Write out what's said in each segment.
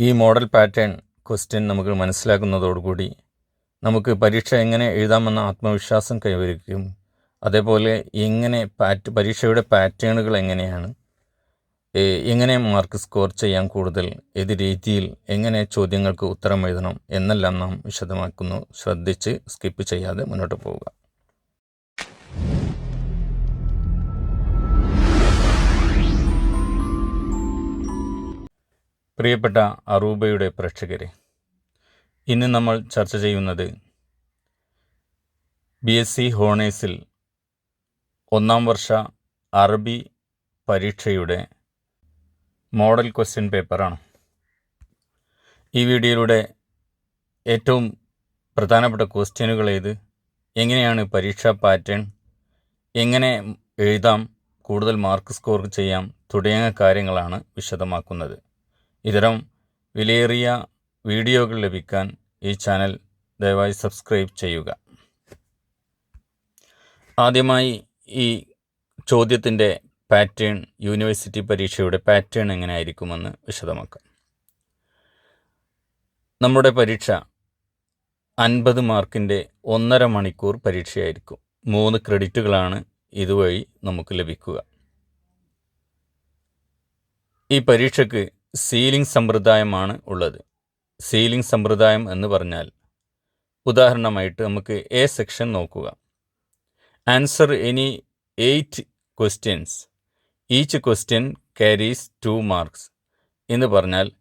ഈ model pattern question നമുക്ക് മനസ്സിലാക്കുന്നതോടുകൂടി നമുക്ക് പരീക്ഷ എങ്ങനെ എഴുതാമെന്ന ആത്മവിശ്വാസം കൈവരിക്കും. അതേപോലെ എങ്ങനെ പാറ്റ് പരീക്ഷയുടെ പാറ്റേണുകൾ എങ്ങനെയാണ് എങ്ങനെ മാർക്ക് സ്കോർ ചെയ്യാൻ കൂടുതൽ ഏത് രീതിയിൽ എങ്ങനെ ചോദ്യങ്ങൾക്ക് ഉത്തരം എഴുതണം എന്നെല്ലാം നാം വിശദമാക്കുന്നു. ശ്രദ്ധിച്ച് സ്കിപ്പ് ചെയ്യാതെ മുന്നോട്ട് പോവുക. പ്രിയപ്പെട്ട അറൂബയുടെ പ്രേക്ഷകരെ ഇന്ന് നമ്മൾ ചർച്ച ചെയ്യുന്നത് ബി എസ് സി ഹോണേഴ്സിൽ ഒന്നാം വർഷ അറബി പരീക്ഷയുടെ മോഡൽ ക്വസ്റ്റ്യൻ പേപ്പറാണ്. ഈ വീഡിയോയിലൂടെ ഏറ്റവും പ്രധാനപ്പെട്ട ക്വസ്റ്റ്യനുകൾ ഏത് എങ്ങനെയാണ് പരീക്ഷാ പാറ്റേൺ എങ്ങനെ എഴുതാം കൂടുതൽ മാർക്ക് സ്കോർ ചെയ്യാം തുടങ്ങിയ കാര്യങ്ങളാണ് വിശദമാക്കുന്നത്. ഇത്തരം വിലയേറിയ വീഡിയോകൾ ലഭിക്കാൻ ഈ ചാനൽ ദയവായി സബ്സ്ക്രൈബ് ചെയ്യുക. ആദ്യമായി ഈ ചോദ്യത്തിന്റെ പാറ്റേൺ യൂണിവേഴ്സിറ്റി പരീക്ഷയുടെ പാറ്റേൺ എങ്ങനെ ആയിരിക്കുമെന്ന് വിശദമാക്കാം. നമ്മുടെ പരീക്ഷ അൻപത് മാർക്കിന്റെ ഒന്നര മണിക്കൂർ പരീക്ഷയായിരിക്കും. മൂന്ന് ക്രെഡിറ്റുകളാണ് ഇതുവഴി നമുക്ക് ലഭിക്കുക. ഈ പരീക്ഷയ്ക്ക് സീലിംഗ് സമ്പ്രദായമാണ് ഉള്ളത്. സീലിംഗ് സമ്പ്രദായം എന്ന് പറഞ്ഞാൽ ഉദാഹരണമായിട്ട് നമുക്ക് എ സെക്ഷൻ നോക്കുക. Answer any eight questions. Each question carries two marks എന്ന് പറഞ്ഞാൽ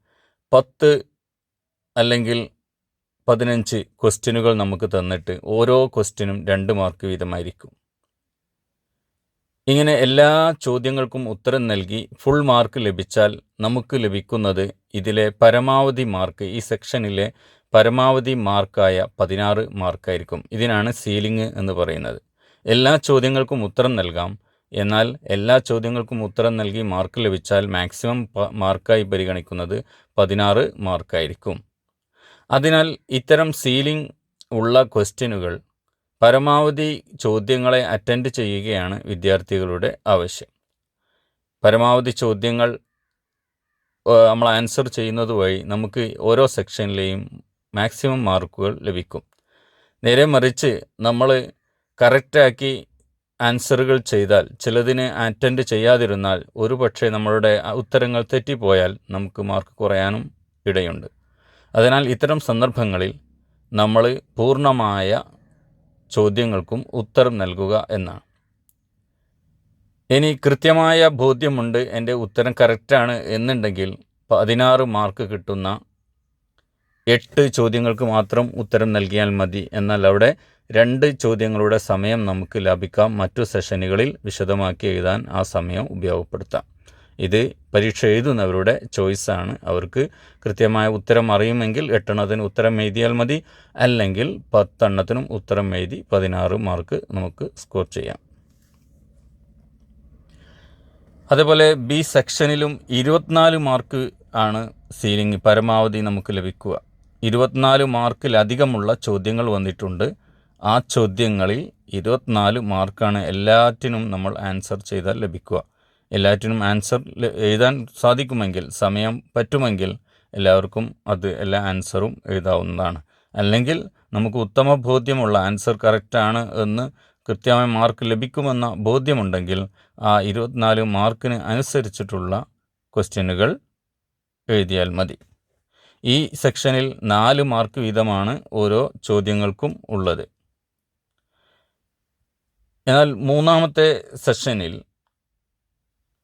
പത്ത് അല്ലെങ്കിൽ പതിനഞ്ച് ക്വസ്റ്റ്യനുകൾ നമുക്ക് തന്നിട്ട് ഓരോ ക്വസ്റ്റ്യനും രണ്ട് മാർക്ക് വീതമായിരിക്കും. ഇങ്ങനെ എല്ലാ ചോദ്യങ്ങൾക്കും ഉത്തരം നൽകി ഫുൾ മാർക്ക് ലഭിച്ചാൽ നമുക്ക് ലഭിക്കുന്നത് ഇതിലെ പരമാവധി മാർക്ക് ഈ സെക്ഷനിലെ പരമാവധി മാർക്കായ പതിനാറ് മാർക്കായിരിക്കും ഇതിനാണ് സീലിംഗ് എന്ന് പറയുന്നത്. എല്ലാ ചോദ്യങ്ങൾക്കും ഉത്തരം നൽകാം. എന്നാൽ എല്ലാ ചോദ്യങ്ങൾക്കും ഉത്തരം നൽകി മാർക്ക് ലഭിച്ചാൽ മാക്സിമം മാർക്കായി പരിഗണിക്കുന്നത് പതിനാറ് മാർക്കായിരിക്കും അതിനാൽ ഇത്തരം സീലിംഗ് ഉള്ള ക്വസ്റ്റ്യനുകൾ പരമാവധി ചോദ്യങ്ങളെ അറ്റൻഡ് ചെയ്യുകയാണ് വിദ്യാർത്ഥികളുടെ ആവശ്യം. പരമാവധി ചോദ്യങ്ങൾ നമ്മൾ ആൻസർ ചെയ്യുന്നത് വഴി നമുക്ക് ഓരോ സെക്ഷനിലെയും മാക്സിമം മാർക്കുകൾ ലഭിക്കും. നേരെ മറിച്ച് നമ്മൾ കറക്റ്റാക്കി ആൻസറുകൾ ചെയ്താൽ ചിലതിന് അറ്റൻഡ് ചെയ്യാതിരുന്നാൽ ഒരുപക്ഷെ നമ്മളുടെ ഉത്തരങ്ങൾ തെറ്റിപ്പോയാൽ നമുക്ക് മാർക്ക് കുറയാനും ഇടയുണ്ട്. അതിനാൽ ഇത്തരം സന്ദർഭങ്ങളിൽ നമ്മൾ പൂർണമായ ചോദ്യങ്ങൾക്കും ഉത്തരം നൽകുക എന്നാണ്. ഇനി കൃത്യമായ ബോധ്യമുണ്ട് എന്റെ ഉത്തരം കറക്റ്റാണ് എന്നുണ്ടെങ്കിൽ പതിനാറ് മാർക്ക് കിട്ടുന്ന എട്ട് ചോദ്യങ്ങൾക്ക് മാത്രം ഉത്തരം നൽകിയാൽ മതി. എന്നാൽ അവിടെ രണ്ട് ചോദ്യങ്ങളുടെ സമയം നമുക്ക് ലഭിക്കാം. മറ്റു സെഷനുകളിൽ വിശദമാക്കി എഴുതാൻ ആ സമയം ഉപയോഗപ്പെടുത്താം. ഇത് പരീക്ഷ എഴുതുന്നവരുടെ ചോയ്സാണ്. അവർക്ക് കൃത്യമായ ഉത്തരം അറിയുമെങ്കിൽ എട്ടെണ്ണത്തിന് ഉത്തരം എഴുതിയാൽ മതി. അല്ലെങ്കിൽ പത്തെണ്ണത്തിനും ഉത്തരം എഴുതി പതിനാറ് മാർക്ക് നമുക്ക് സ്കോർ ചെയ്യാം. അതേപോലെ ബി സെക്ഷനിലും ഇരുപത്തിനാല് മാർക്ക് ആണ് സീലിംഗ് പരമാവധി നമുക്ക് ലഭിക്കുക. ഇരുപത്തിനാല് മാർക്കിലധികമുള്ള ചോദ്യങ്ങൾ വന്നിട്ടുണ്ട്. ആ ചോദ്യങ്ങളിൽ ഇരുപത്തിനാല് മാർക്കാണ് എല്ലാറ്റിനും നമ്മൾ ആൻസർ ചെയ്താൽ ലഭിക്കുക. എല്ലാറ്റിനും ആൻസർ എഴുതാൻ സാധിക്കുമെങ്കിൽ സമയം പറ്റുമെങ്കിൽ എല്ലാവർക്കും അത് എല്ലാ ആൻസറും എഴുതാവുന്നതാണ്. അല്ലെങ്കിൽ നമുക്ക് ഉത്തമ ബോധ്യമുള്ള ആൻസർ കറക്റ്റാണ് എന്ന് കൃത്യമായ മാർക്ക് ലഭിക്കുമെന്ന ബോധ്യമുണ്ടെങ്കിൽ ആ ഇരുപത്തിനാല് മാർക്കിന് അനുസരിച്ചിട്ടുള്ള ക്വസ്റ്റ്യനുകൾ എഴുതിയാൽ മതി. ഈ സെക്ഷനിൽ നാല് മാർക്ക് വീതമാണ് ഓരോ ചോദ്യങ്ങൾക്കും ഉള്ളത്. എന്നാൽ മൂന്നാമത്തെ സെഷനിൽ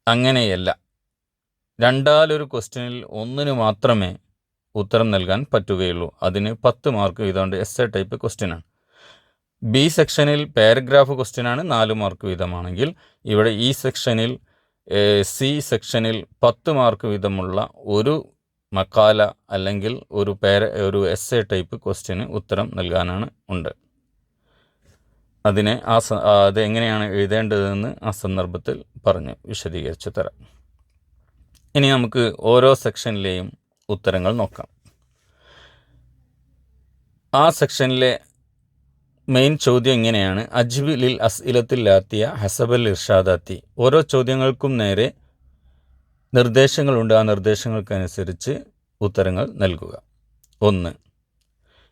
അങ്ങനെയല്ല. രണ്ടാലൊരു ക്വസ്റ്റ്യനിൽ ഒന്നിന് മാത്രമേ ഉത്തരം നൽകാൻ പറ്റുകയുള്ളൂ. അതിന് പത്ത് മാർക്ക് വീതമുണ്ട് എസ് എ ടൈപ്പ് ക്വസ്റ്റ്യനാണ് ബി സെക്ഷനിൽ പാരഗ്രാഫ് ക്വസ്റ്റ്യനാണ് നാല് മാർക്ക് വീതമാണെങ്കിൽ ഇവിടെ ഈ സെക്ഷനിൽ സി സെക്ഷനിൽ പത്ത് മാർക്ക് വീതമുള്ള ഒരു മക്കാല അല്ലെങ്കിൽ ഒരു പേര ഒരു എസ് എ ടൈപ്പ് ക്വസ്റ്റ്യന് ഉത്തരം നൽകാനാണ് ഉണ്ട്. അതിനെ ആ അത് എങ്ങനെയാണ് എഴുതേണ്ടതെന്ന് ആ സന്ദർഭത്തിൽ പറഞ്ഞ് വിശദീകരിച്ച് തരാം. ഇനി നമുക്ക് ഓരോ സെക്ഷനിലെയും ഉത്തരങ്ങൾ നോക്കാം. ആ സെക്ഷനിലെ മെയിൻ ചോദ്യം ഇങ്ങനെയാണ്. അജ്ബിലിൽ അസ്ഇലത്തിൽ ലാത്തിയ ഹസബൽ ഇർഷാദാത്തി. ഓരോ ചോദ്യങ്ങൾക്കും നേരെ നിർദ്ദേശങ്ങളുണ്ട്. ആ നിർദ്ദേശങ്ങൾക്കനുസരിച്ച് ഉത്തരങ്ങൾ നൽകുക. ഒന്ന്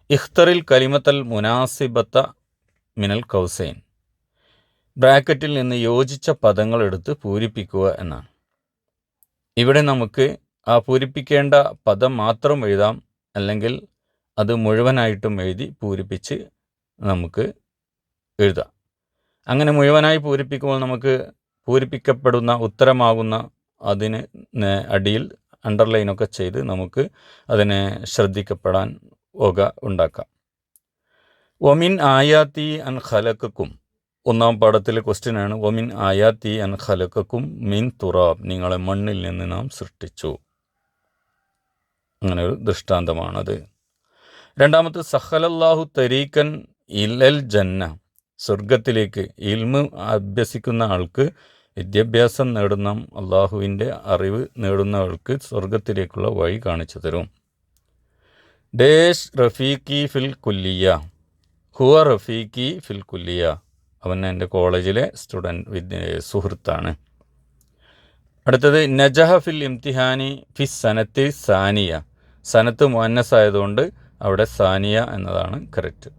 ഇഖ്തറിൽ കലിമത്തൽ മുനാസിബത്ത മിനൽ കൗസൈൻ. ബ്രാക്കറ്റിൽ നിന്ന് യോജിച്ച പദങ്ങൾ എടുത്ത് പൂരിപ്പിക്കുക എന്നാണ്. ഇവിടെ നമുക്ക് ആ പൂരിപ്പിക്കേണ്ട പദം മാത്രം എഴുതാം അല്ലെങ്കിൽ അത് മുഴുവനായിട്ടും എഴുതി പൂരിപ്പിച്ച് നമുക്ക് എഴുതാം. അങ്ങനെ മുഴുവനായി പൂരിപ്പിക്കുമ്പോൾ നമുക്ക് പൂരിപ്പിക്കപ്പെടുന്ന ഉത്തരമാകുന്ന അതിന് അടിയിൽ അണ്ടർലൈനൊക്കെ ചെയ്ത് നമുക്ക് അതിനെ ശ്രദ്ധിക്കപ്പെടാൻ വക ഉണ്ടാക്കാം. ഒമിൻ ആയാത്തി അൻ ഖലക്കും ഒന്നാം പാഠത്തിലെ ക്വസ്റ്റ്യനാണ് ഒമിൻ ആയാത്തി അൻ ഖലക്കും മിൻ തുറാബ് നിങ്ങളെ മണ്ണിൽ നിന്ന് നാം സൃഷ്ടിച്ചു. അങ്ങനെ ഒരു ദൃഷ്ടാന്തമാണത്. രണ്ടാമത്തെ സഹലല്ലാഹു തരീക്കൻ ഇലൽ ജന്ന. സ്വർഗത്തിലേക്ക് ഇൽമ് അഭ്യസിക്കുന്ന ആൾക്ക് വിദ്യാഭ്യാസം നേടുന്ന അള്ളാഹുവിന്റെ അറിവ് നേടുന്ന ആൾക്ക് സ്വർഗത്തിലേക്കുള്ള വഴി കാണിച്ചു തരും. ഡേഷ് റഫീഖി ഫിൽ കുല്ലിയ. ഹുവ റഫീഖി ഫിൽ കുല്ലിയ. അവൻ എന്റെ കോളേജിലെ സ്റ്റുഡന്റ് വിദ്യ സുഹൃത്താണ്. അടുത്തത് നജഹ ഫിൽ ഇംതിഹാനി ഫി സനത്ത് സാനിയ. സനത്ത് മുന്നസ് ആയതുകൊണ്ട് അവിടെ സാനിയ എന്നതാണ് കറക്റ്റ്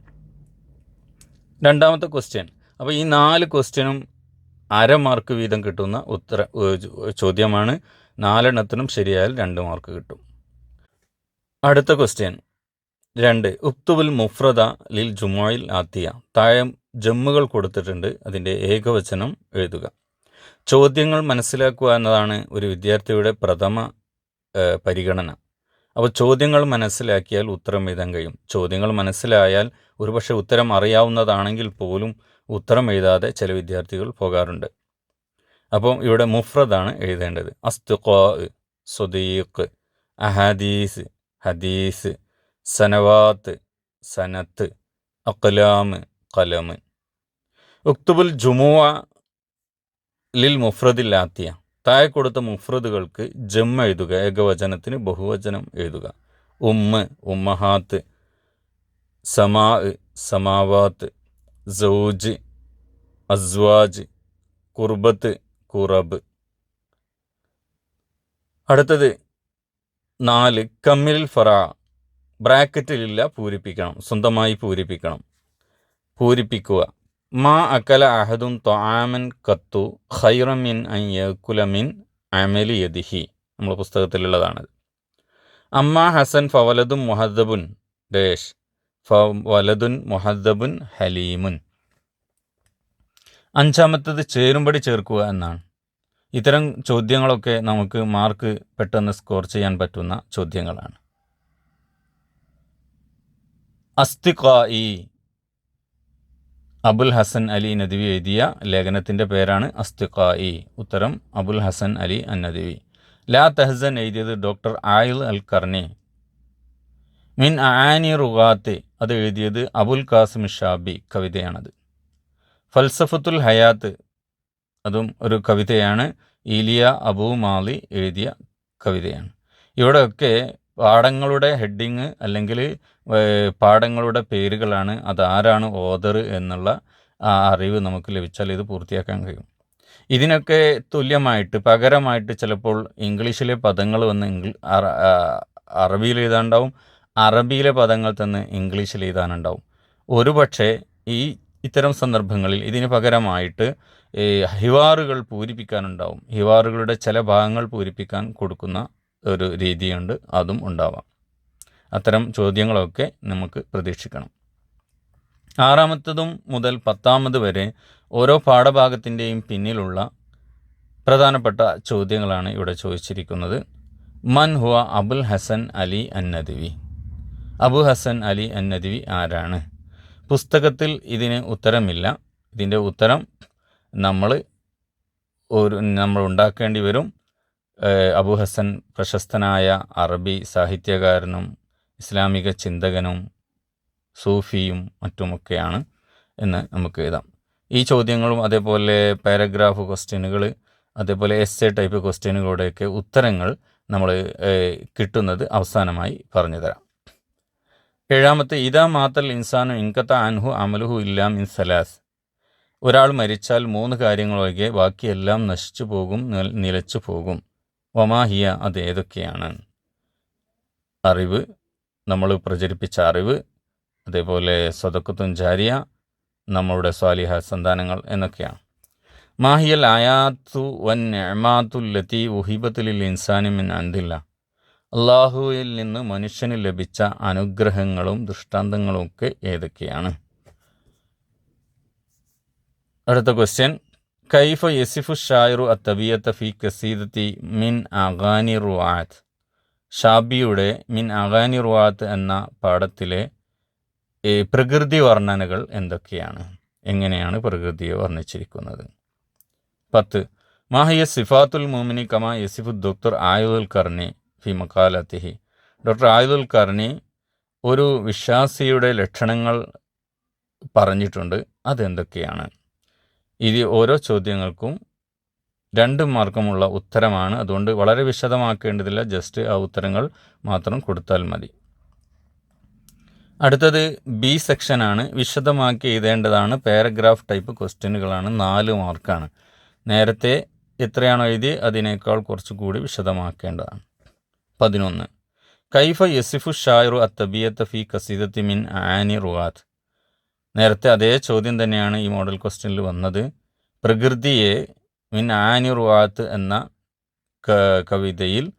രണ്ടാമത്തെ ക്വസ്റ്റ്യൻ അപ്പോൾ ഈ നാല് ക്വസ്റ്റ്യനും അര മാർക്ക് വീതം കിട്ടുന്ന ഉത്തര ചോദ്യമാണ്. നാലെണ്ണത്തിനും ശരിയായാൽ രണ്ട് മാർക്ക് കിട്ടും. അടുത്ത ക്വസ്റ്റ്യൻ രണ്ട് ഉക്തുബുൽ മുഫ്രദ ലിൽ ജുമോയിൽ ആത്തിയ. താഴെ ജമ്മുകൾ കൊടുത്തിട്ടുണ്ട്. അതിന്റെ ഏകവചനം എഴുതുക. ചോദ്യങ്ങൾ മനസ്സിലാക്കുക എന്നതാണ് ഒരു വിദ്യാർത്ഥിയുടെ പ്രഥമ പരിഗണന. അപ്പോൾ ചോദ്യങ്ങൾ മനസ്സിലാക്കിയാൽ ഉത്തരം എഴുതാൻ കഴിയും. ചോദ്യങ്ങൾ മനസ്സിലായാൽ ഒരുപക്ഷെ ഉത്തരം അറിയാവുന്നതാണെങ്കിൽ പോലും ഉത്തരം എഴുതാതെ ചില വിദ്യാർത്ഥികൾ പോകാറുണ്ട്. അപ്പം ഇവിടെ മുഫ്രദാണ് എഴുതേണ്ടത്. അസ്തുഖാ സുദീഖ് അഹദീസ് ഹദീസ് സനവാത്ത് സനത്ത് അക്ലാം കലം ഉക്തുബുൽ ജുമുവ ലിൽ മുഫ്രദില്ലാത്തിയ തായ കൊടുത്ത മുഫ്രദുകൾക്ക് ജം എഴുതുക ഏകവചനത്തിന് ബഹുവചനം എഴുതുക. ഉമ്മ ഉമ്മഹാത്ത് സമാ സമാവാത്ത് സൗജ് അസ്വാജ് കുർബത്ത് കുറബ്. അടുത്തത് നാല് കമ്മിൽ ഫറ. ബ്രാക്കറ്റിലില്ല പൂരിപ്പിക്കണം. സ്വന്തമായി പൂരിപ്പിക്കണം. പൂരിപ്പിക്കുക. മാ അക്കല അഹദും തൊആമൻ കത്തു ഖൈറമിൻ അൻ യക്കുലമിൻ അമലി യദിഹി. നമ്മുടെ പുസ്തകത്തിലുള്ളതാണത് അമ്മ ഹസൻ ഫവലതും മുഹദ്ദബുൻ. ഡേഷ്. ഫവലദുൻ മുഹദ്ദബുൻ ഹലീമുൻ. അഞ്ചാമത്തത് ചേരുംപടി ചേർക്കുക എന്നാണ്. ഇത്തരം ചോദ്യങ്ങളൊക്കെ നമുക്ക് മാർക്ക് പെട്ടെന്ന് സ്കോർ ചെയ്യാൻ പറ്റുന്ന ചോദ്യങ്ങളാണ്. അസ്തിഖായി അബുൽ ഹസൻ അലി നദവി എഴുതിയ ലേഖനത്തിന്റെ പേരാണ് അസ്തിഖായി ഉത്തരം അബുൽ ഹസൻ അലി അന്നദിവി. ലാ തെഹസൻ എഴുതിയത് ഡോക്ടർ ആയുൽ അൽ കർണി. മിൻ ആനി റുഗാത്ത് അത് എഴുതിയത് അബുൽ കാസിം ഷാബി കവിതയാണത്. ഫൽസഫത്തുൽ ഹയാത്ത് അതും ഒരു കവിതയാണ്. ഈലിയ അബു മാലി എഴുതിയ കവിതയാണ്. ഇവിടെയൊക്കെ പാഠങ്ങളുടെ ഹെഡിങ് അല്ലെങ്കിൽ പാഠങ്ങളുടെ പേരുകളാണ് അതാരാണ് ഓദർ എന്നുള്ള ആ അറിവ് നമുക്ക് ലഭിച്ചാൽ ഇത് പൂർത്തിയാക്കാൻ കഴിയും. ഇതിനൊക്കെ തുല്യമായിട്ട് പകരമായിട്ട് ചിലപ്പോൾ ഇംഗ്ലീഷിലെ പദങ്ങൾ വന്ന് ഇംഗ്ലീ അറബിയിൽ എഴുതാനുണ്ടാവും. അറബിയിലെ പദങ്ങൾ തന്നെ ഇംഗ്ലീഷിൽ എഴുതാനുണ്ടാവും. ഒരുപക്ഷെ ഈ ഇത്തരം സന്ദർഭങ്ങളിൽ ഇതിന് പകരമായിട്ട് ഹിവാറുകൾ പൂരിപ്പിക്കാനുണ്ടാവും. ഹിവാറുകളുടെ ചില ഭാഗങ്ങൾ പൂരിപ്പിക്കാൻ കൊടുക്കുന്ന ഒരു രീതിയുണ്ട് അതും ഉണ്ടാവാം. അത്തരം ചോദ്യങ്ങളൊക്കെ നമുക്ക് പ്രതീക്ഷിക്കണം. ആറാമത്തതും മുതൽ പത്താമത് വരെ ഓരോ പാഠഭാഗത്തിന്റെയും പിന്നിലുള്ള പ്രധാനപ്പെട്ട ചോദ്യങ്ങളാണ് ഇവിടെ ചോദിച്ചിരിക്കുന്നത്. മൻ ഹുവ അബുൽ ഹസൻ അലി അന്നദിവി. അബു ഹസൻ അലി അന്നദിവി ആരാണ്? പുസ്തകത്തിൽ ഇതിന് ഉത്തരമില്ല. ഇതിന്റെ ഉത്തരം നമ്മൾ ഒരു നമ്മൾ ഉണ്ടാക്കേണ്ടി വരും. അബു ഹസൻ പ്രശസ്തനായ അറബി സാഹിത്യകാരനും ഇസ്ലാമിക ചിന്തകനും സൂഫിയും മറ്റുമൊക്കെയാണ് എന്ന് നമുക്ക് എഴുതാം. ഈ ചോദ്യങ്ങളും അതേപോലെ പാരഗ്രാഫ് ക്വസ്റ്റ്യനുകൾ അതേപോലെ എസ് എ ടൈപ്പ് ക്വസ്റ്റ്യനുകളുടെയൊക്കെ ഉത്തരങ്ങൾ നമ്മൾ കിട്ടുന്നത് അവസാനമായി പറഞ്ഞു തരാം. ഏഴാമത്തെ ഇതാ മാത്തൽ ഇൻസാനു ഇൻകത്ത അൻഹു അമലുഹു ഇല്ലാം ഇൻ സലാസ്. ഒരാൾ മരിച്ചാൽ മൂന്ന് കാര്യങ്ങളൊഴികെ ബാക്കിയെല്ലാം നശിച്ചു പോകും നിലച്ചു പോകും. വമാഹിയ അത് ഏതൊക്കെയാണ്? അറിവ് നമ്മൾ പ്രചരിപ്പിച്ച അറിവ് അതേപോലെ സ്വതക്കത്തും ജാരിയ നമ്മളുടെ സ്വാലിഹ സന്താനങ്ങൾ എന്നൊക്കെയാണ്. മാഹിയൽ ആയാത്തു വൻ നെമാത്തുല്ലത്തി ഉഹിബത്തുലിൽ ഇൻസാനിമിൻ അന്തില്ല. അള്ളാഹുവിൽ നിന്ന് മനുഷ്യന് ലഭിച്ച അനുഗ്രഹങ്ങളും ദൃഷ്ടാന്തങ്ങളും ഒക്കെ ഏതൊക്കെയാണ്? അടുത്ത ക്വസ്റ്റ്യൻ കൈഫ യസിഫു ഷായറു അത്തബിയത്ത ഫി കസീദത്തി മിൻ അഗാനി റുവാത്ത് ഷാബിയുടെ മിൻ അഗാനി റുവാത്ത് എന്ന പാഠത്തിലെ പ്രകൃതി വർണനകൾ എന്തൊക്കെയാണ്? എങ്ങനെയാണ് പ്രകൃതിയെ വർണിച്ചിരിക്കുന്നത്? പത്ത്. മാഹിയ സിഫാത്തുൽ മോമിനി കമാ യസിഫു ഡോക്ടർ ആയുദുൽ കർണി ഫി മക്കാലത്തിഹി ഡോക്ടർ ആയുദുൽ കർണി ഒരു വിശ്വാസിയുടെ ലക്ഷണങ്ങൾ പറഞ്ഞിട്ടുണ്ട്. അതെന്തൊക്കെയാണ്? ഇത് ഓരോ ചോദ്യങ്ങൾക്കും രണ്ട് മാർക്കുമുള്ള ഉത്തരമാണ്. അതുകൊണ്ട് വളരെ വിശദമാക്കേണ്ടതില്ല. ജസ്റ്റ് ആ ഉത്തരങ്ങൾ മാത്രം കൊടുത്താൽ മതി. അടുത്തത് ബി സെക്ഷനാണ്. വിശദമാക്കി എഴുതേണ്ടതാണ്. Paragraph type ക്വസ്റ്റ്യനുകളാണ്. നാല് മാർക്കാണ്. നേരത്തെ എത്രയാണോ എഴുതി അതിനേക്കാൾ കുറച്ചുകൂടി വിശദമാക്കേണ്ടതാണ്. പതിനൊന്ന്. കൈഫ യസിഫു ഷായറു അത്തബിയത്ത് ഫി കസീദത്തി മിൻ ആനി റുവാത്ത്. നേരത്തെ അതേ ചോദ്യം തന്നെയാണ് ഈ മോഡൽ ക്വസ്റ്റ്യനിൽ വന്നത്. പ്രകൃതിയെ മിൻ ആനിർവാത്ത് എന്ന കവിതയിൽ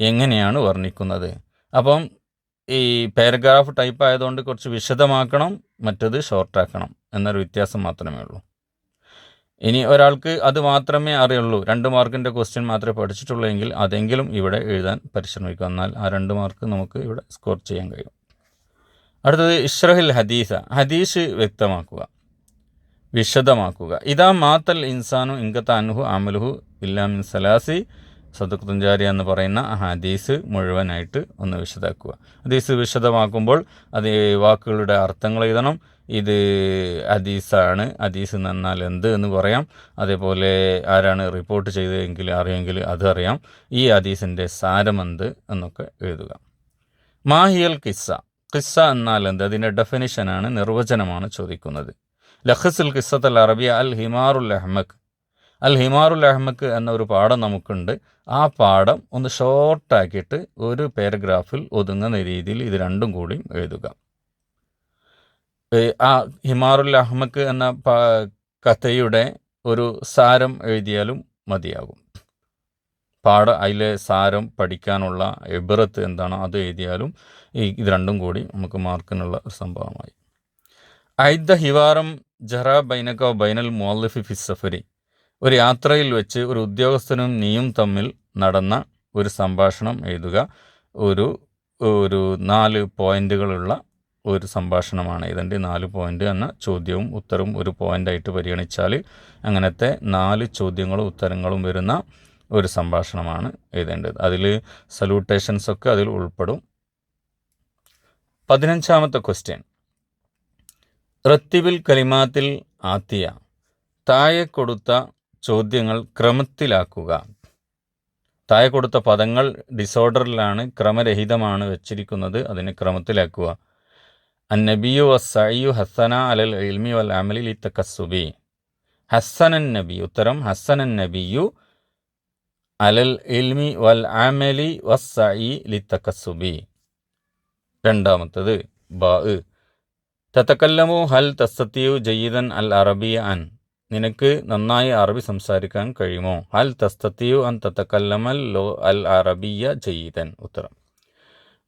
എങ്ങനെയാണ് വർണിക്കുന്നത്? അപ്പം ഈ പാരഗ്രാഫ് ടൈപ്പ് ആയതുകൊണ്ട് കുറച്ച് വിശദമാക്കണം മറ്റത് ഷോർട്ടാക്കണം എന്നൊരു വ്യത്യാസം മാത്രമേ ഉള്ളൂ. ഇനി ഒരാൾക്ക് അത് മാത്രമേ അറിയുള്ളൂ. രണ്ട് മാർക്കിന്റെ ക്വസ്റ്റ്യൻ മാത്രമേ പഠിച്ചിട്ടുള്ളൂ എങ്കിൽ അതെങ്കിലും ഇവിടെ എഴുതാൻ പരിശ്രമിക്കുക എന്നാൽ ആ രണ്ട് മാർക്ക് നമുക്ക് ഇവിടെ സ്കോർ ചെയ്യാൻ കഴിയും. അടുത്തത് ഇഷ്റഹിൽ ഹദീസ. ഹദീസ് വ്യക്തമാക്കുക. വിശദമാക്കുക. ഇതാ മാത്തൽ ഇൻസാനു ഇങ്കത്ത അൻഹു അമലുഹു ഇല്ലാമിൻ സലാസി സദുഖുത്തുഞ്ചാരി എന്ന് പറയുന്ന ഹദീസ് മുഴുവനായിട്ട് ഒന്ന് വിശദമാക്കുക ഹദീസ് വിശദമാക്കുമ്പോൾ അത് വാക്കുകളുടെ അർത്ഥങ്ങൾ എഴുതണം. ഇത് ഹദീസാണ്. ഹദീസ് എന്നാൽ എന്ത് എന്ന് പറയാം. അതേപോലെ ആരാണ് റിപ്പോർട്ട് ചെയ്തതെങ്കിൽ അറിയുമെങ്കിൽ അത് അറിയാം. ഈ ഹദീസിന്റെ സാരമെന്ത് എന്നൊക്കെ എഴുതുക. മാഹിയൽ കിസ്സ. കിസ്സ എന്നാൽ എന്ത് അതിന്റെ ഡെഫിനിഷനാണ് നിർവചനമാണ് ചോദിക്കുന്നത്. ലഖസുൽ അൽ അറബിയ അൽ ഹിമാറുൽ അഹ്മക്. അൽ ഹിമാറുൽ അഹ്മക് എന്നൊരു പാഠം നമുക്കുണ്ട്. ആ പാഠം ഒന്ന് ഷോർട്ടാക്കിയിട്ട് ഒരു പാരഗ്രാഫിൽ ഒതുങ്ങുന്ന രീതിയിൽ ഇത് രണ്ടും കൂടി എഴുതുക. ആ ഹിമാറുൽ അഹ്മക് എന്ന കഥയുടെ ഒരു സാരം എഴുതിയാലും മതിയാകും. പാഠ അതിലെ സാരം പഠിക്കാനുള്ള എബിറത്ത് എന്താണോ അത് എഴുതിയാലും ഈ ഇത് രണ്ടും കൂടി നമുക്ക് മാർക്കിനുള്ള ഒരു സംഭവമായി. ഐദ ഹിവാറം ജഹ്റ ബൈനക്ക ബൈനൽ മുഅല്ലിഫി ഫിസഫരി ഒരു യാത്രയിൽ വെച്ച് ഒരു ഉദ്യോഗസ്ഥനും നീയും തമ്മിൽ നടന്ന ഒരു സംഭാഷണം എഴുതുക. ഒരു ഒരു നാല് പോയിന്റുകളുള്ള ഒരു സംഭാഷണമാണ്. ഇതിന്റെ നാല് പോയിന്റ് എന്ന ചോദ്യവും ഉത്തരവും ഒരു പോയിന്റായിട്ട് പരിഗണിച്ചാൽ അങ്ങനത്തെ നാല് ചോദ്യങ്ങളും ഉത്തരങ്ങളും വരുന്ന ഒരു സംഭാഷണമാണ് എഴുതേണ്ടത്. അതിൽ സല്യൂട്ടേഷൻസ് ഒക്കെ അതിൽ ഉൾപ്പെടും. പതിനഞ്ചാമത്തെ ക്വസ്റ്റ്യൻ റത്തിബിൽ കലിമാത്തിൽ ആത്തിയ താഴെ കൊടുത്ത ചോദ്യങ്ങൾ ക്രമത്തിലാക്കുക. താഴെ കൊടുത്ത പദങ്ങൾ ഡിസോർഡറിലാണ് ക്രമരഹിതമാണ് വെച്ചിരിക്കുന്നത് അതിനെ ക്രമത്തിലാക്കുക. അന്നബിയു വസ്സയു ഹസന അലൽ ഇൽമി വൽ അമലി ലി തക്കസുബി ഹസനൻ നബി ഉത്തരം ഹസനൻ നബിയു അലൽ ഇൽമി വൽ അമലി വസ്സഇ ലിത്തക്കസുബി രണ്ടാമത്തത് ബാ തത്തക്കല്ലമു ഹൽ തസ്സത്തിയു ജയ്യിദൻ അൽ അറബിയ അൻ. നിനക്ക് നന്നായി അറബി സംസാരിക്കാൻ കഴിയുമോ? ഹൽ തസ്തത്തിയു അൻ തത്തക്കല്ലമൽ ലോ അൽ അറബിയ ജയ്യിദൻ. ഉത്തരം.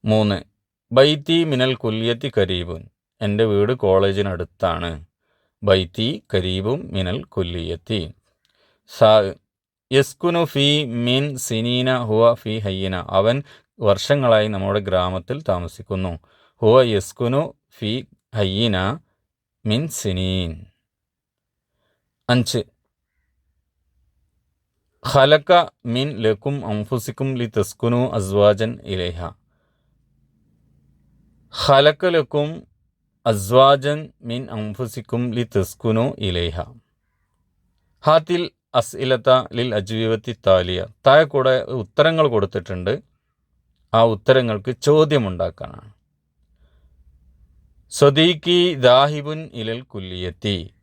മൂന്ന് ബൈത്തി മിനൽ കുല്യത്തി കരീബുൻ. എന്റെ വീട് കോളേജിനടുത്താണ്. ബൈത്തി കരീബും മിനൽ കുല്യത്തി. സാ യസ്കുനു ഫി മിൻ സിനീന ഹുവ ഫി ഹയ്യന. അവൻ വർഷങ്ങളായി നമ്മുടെ ഗ്രാമത്തിൽ താമസിക്കുന്നു. ഹുവ യസ്കുനു ഫി ഹയ്യന മിൻ സിനീൻ. അഞ്ച്. ഖലക്ക മിൻ ലക്കും അംഫുസിക്കും ലി തസ്കുനു അസ്വാജൻ ഇലേഹ. ഖലക്ക ലക്കും അസ്വാജൻ മിൻ അംഫുസിക്കും ലി തസ്കുനു ഇലേഹ. ഹാത്തിൽ അസ്ഇലത്ത ലിൽ അജീവത്തി താലിയ. താഴെ കൂടെ ഉത്തരങ്ങൾ കൊടുത്തിട്ടുണ്ട്. ആ ഉത്തരങ്ങൾക്ക് ചോദ്യമുണ്ടാക്കാനാണ്. സ്വദീഖി ദാഹിബുൻ ഇലൽ കുല്ലിയത്തി.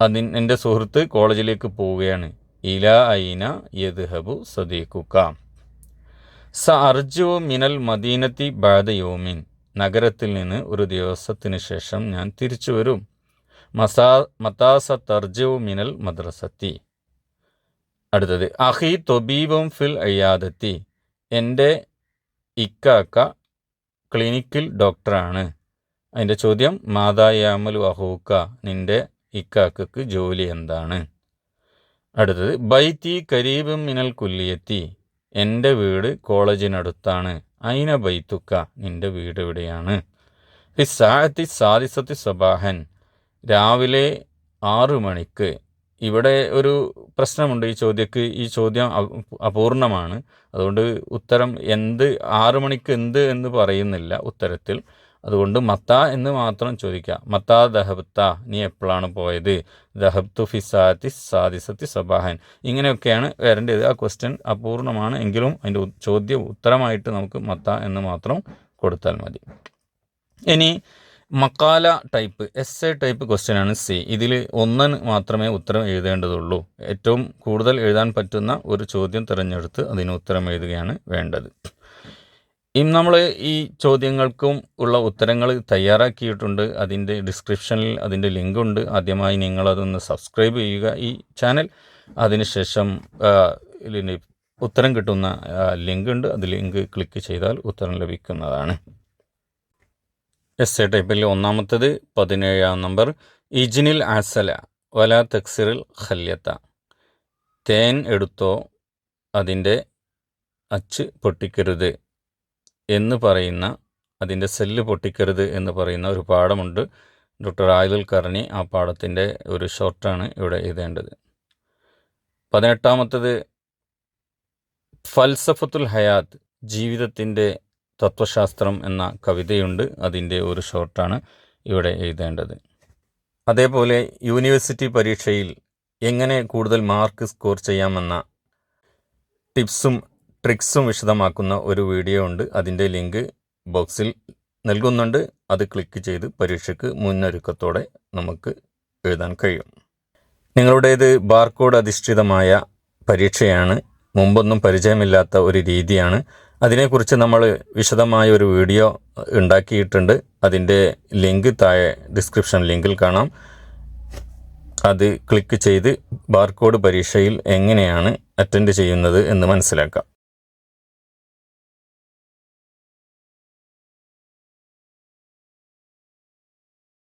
അതിൻ എന്റെ സുഹൃത്ത് കോളേജിലേക്ക് പോവുകയാണ്. ഇല ഐന യദ്ഹബു സദീഖുക്ക സ അർജു മിനൽ മദീനത്തി ബാദ യോമിൻ. നഗരത്തിൽ നിന്ന് ഒരു ദിവസത്തിന് ശേഷം ഞാൻ തിരിച്ചു വരും. മസാ മതാസ തർജു മിനൽ മദ്രസത്തി. അടുത്തത് അഹി തൊബീബും ഫിൽ അയ്യാദത്തി. എന്റെ ഇക്കാക്ക ക്ലിനിക്കിൽ ഡോക്ടറാണ്. അതിന്റെ ചോദ്യം മാതായാമലു അഹൂക്ക നിന്റെ ഇക്കാക്കക്ക് ജോലി എന്താണ്? അടുത്തത് ബൈത്തി കരീബും മിനൽ കുല്ലിയെത്തി എന്റെ വീട് കോളേജിനടുത്താണ്. അയിന ബൈത്തുക്ക നിന്റെ വീട് എവിടെയാണ്? ഫി സാഹത്തി സാദിസത്തി സബാഹൻ. രാവിലെ ആറു മണിക്ക് ഇവിടെ ഒരു പ്രശ്നമുണ്ട് ഈ ചോദ്യക്ക്. ഈ ചോദ്യം അപൂർണമാണ്. അതുകൊണ്ട് ഉത്തരം എന്ത് ആറു മണിക്ക് എന്ത് എന്ന് പറയുന്നില്ല ഉത്തരത്തിൽ. അതുകൊണ്ട് മത്ത എന്ന് മാത്രം ചോദിക്കാം മത്ത ദഹബ്ത നീ എപ്പോഴാണ് പോയത്? ദഹബ്തു ഫിസാത്തി സാദിസത്തി സബാഹൻ. ഇങ്ങനെയൊക്കെയാണ് വരേണ്ടത്. ആ ക്വസ്റ്റ്യൻ അപൂർണമാണ് എങ്കിലും അതിന്റെ ചോദ്യം ഉത്തരമായിട്ട് നമുക്ക് മത്ത എന്ന് മാത്രം കൊടുത്താൽ മതി. ഇനി മക്കാല type S A type question ആണ് സി. ഇതിൽ ഒന്നിന് മാത്രമേ ഉത്തരം എഴുതേണ്ടതുള്ളൂ. ഏറ്റവും കൂടുതൽ എഴുതാൻ പറ്റുന്ന ഒരു ചോദ്യം തിരഞ്ഞെടുത്ത് അതിന് ഉത്തരം എഴുതുകയാണ് വേണ്ടത്. ഇന്ന് നമ്മൾ ഈ ചോദ്യങ്ങൾക്കും ഉള്ള ഉത്തരങ്ങൾ തയ്യാറാക്കിയിട്ടുണ്ട്. അതിന്റെ ഡിസ്ക്രിപ്ഷനിൽ അതിന്റെ ലിങ്ക് ഉണ്ട്. ആദ്യമായി നിങ്ങളതൊന്ന് സബ്സ്ക്രൈബ് ചെയ്യുക. ഈ ചാനൽ അതിനുശേഷം ഉത്തരം കിട്ടുന്ന ലിങ്ക് ഉണ്ട്. അത് ലിങ്ക് ക്ലിക്ക് ചെയ്താൽ ഉത്തരം ലഭിക്കുന്നതാണ്. എസ് എ ടൈപ്പിൽ ഒന്നാമത്തത് പതിനേഴാം നമ്പർ ഇജിനിൽ ആസല വല തക്സിറിൽ ഖല്യത്ത. തേൻ എടുത്തോ അതിന്റെ അച്ച് പൊട്ടിക്കരുത് എന്ന് പറയുന്ന അതിന്റെ സെല്ല് പൊട്ടിക്കരുത് എന്ന് പറയുന്ന ഒരു പാഠമുണ്ട്. ഡോക്ടർ ആയുൽ കർണി ആ പാഠത്തിന്റെ ഒരു ഷോർട്ടാണ് ഇവിടെ എഴുതേണ്ടത്. പതിനെട്ടാമത്തത് ഫൽസഫത്തുൽ ഹയാത്ത് ജീവിതത്തിന്റെ തത്വശാസ്ത്രം എന്ന കവിതയുണ്ട്. അതിന്റെ ഒരു ഷോർട്ടാണ് ഇവിടെ എഴുതേണ്ടത്. അതേപോലെ യൂണിവേഴ്സിറ്റി പരീക്ഷയിൽ എങ്ങനെ കൂടുതൽ മാർക്ക് സ്കോർ ചെയ്യാമെന്ന ടിപ്സും ട്രിക്സും വിശദമാക്കുന്ന ഒരു വീഡിയോ ഉണ്ട്. അതിന്റെ ലിങ്ക് ബോക്സിൽ നൽകുന്നുണ്ട്. അത് ക്ലിക്ക് ചെയ്ത് പരീക്ഷയ്ക്ക് മുന്നൊരുക്കത്തോടെ നമുക്ക് എഴുതാൻ കഴിയും. നിങ്ങളുടേത് ബാർകോഡ് അധിഷ്ഠിതമായ പരീക്ഷയാണ്. മുമ്പൊന്നും പരിചയമില്ലാത്ത ഒരു രീതിയാണ്. അതിനെക്കുറിച്ച് നമ്മൾ വിശദമായ ഒരു വീഡിയോ ഉണ്ടാക്കിയിട്ടുണ്ട്. അതിന്റെ ലിങ്ക് താഴെ ഡിസ്ക്രിപ്ഷൻ ലിങ്കിൽ കാണാം. അത് ക്ലിക്ക് ചെയ്ത് ബാർകോഡ് പരീക്ഷയിൽ എങ്ങനെയാണ് അറ്റൻഡ് ചെയ്യുന്നത് എന്ന് മനസ്സിലാക്കാം.